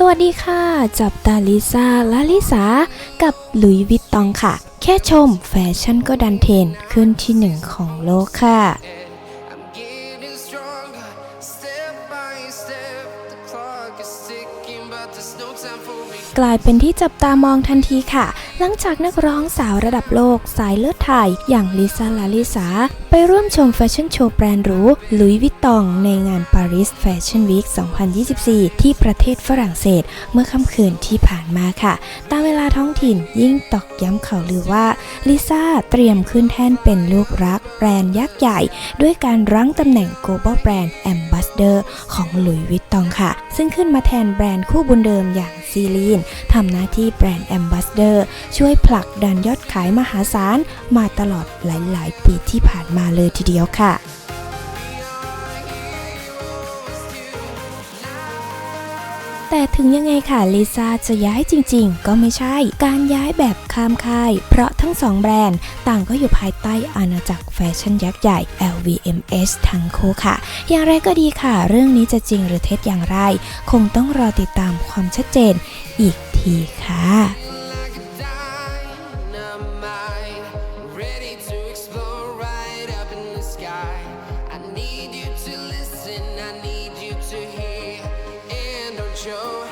สวัสดีค่ะ จับตาลิซ่าและลิสากับหลุยวิตตองค่ะ แค่ชมแฟชั่นก็ดันเทนขึ้นที่หนึ่งของโลกค่ะ กลายเป็นที่จับตามองทันทีค่ะ หลังจากนักร้องสาวระดับโลกสายเลือดไทย อย่างลิซ่าลาลิสาไปร่วมชมแฟชั่นโชว์แบรนด์หรูลุยวิตตอง ในงาน Paris Fashion Week 2024 ที่ประเทศฝรั่งเศสเมื่อค่ำคืนที่ผ่านมาค่ะ ตามเวลาท้องถิ่นยิ่งตอกย้ำข่าวลือว่าลิซ่าเตรียมขึ้นแท่นเป็นลูกรักแบรนด์ยักษ์ใหญ่ ด้วยการรั้งตำแหน่ง Global Brand a m Ambassador ของหลุยส์วิตตองค่ะ ซึ่งขึ้นมาแทนแบรนด์คู่บุญเดิมอย่างซีลีนทำหน้าที่แบรนด์แอมบัสเดอร์ช่วยผลักดันยอดขายมหาศาลมาตลอดหลาย ๆ ปีที่ผ่านมาเลยทีเดียวค่ะ แต่ถึงยังไงค่ะลิซ่าจะย้ายจริง ๆ ก็ไม่ใช่ การย้ายแบบข้ามค่าย เพราะทั้งสองแบรนด์ต่างก็อยู่ภายใต้อาณาจักรแฟชั่นยักษ์ใหญ่ LVMH ทั้งคู่ค่ะ อย่างไรก็ดีค่ะ เรื่องนี้จะจริงหรือเท็จอย่างไร คงต้องรอติดตามความชัดเจนอีกทีค่ะ ready to explore right up in the sky. show.